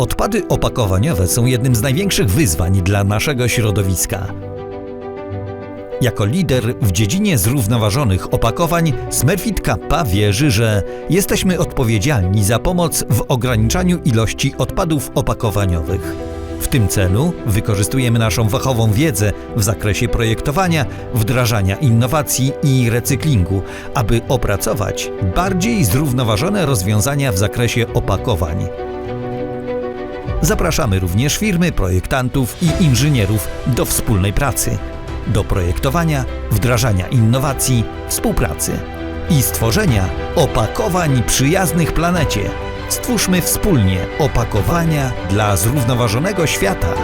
Odpady opakowaniowe są jednym z największych wyzwań dla naszego środowiska. Jako lider w dziedzinie zrównoważonych opakowań, Smurfit Kappa wierzy, że jesteśmy odpowiedzialni za pomoc w ograniczaniu ilości odpadów opakowaniowych. W tym celu wykorzystujemy naszą fachową wiedzę w zakresie projektowania, wdrażania innowacji i recyklingu, aby opracować bardziej zrównoważone rozwiązania w zakresie opakowań. Zapraszamy również firmy, projektantów i inżynierów do wspólnej pracy, do projektowania, wdrażania innowacji, współpracy i stworzenia opakowań przyjaznych planecie. Stwórzmy wspólnie opakowania dla zrównoważonego świata.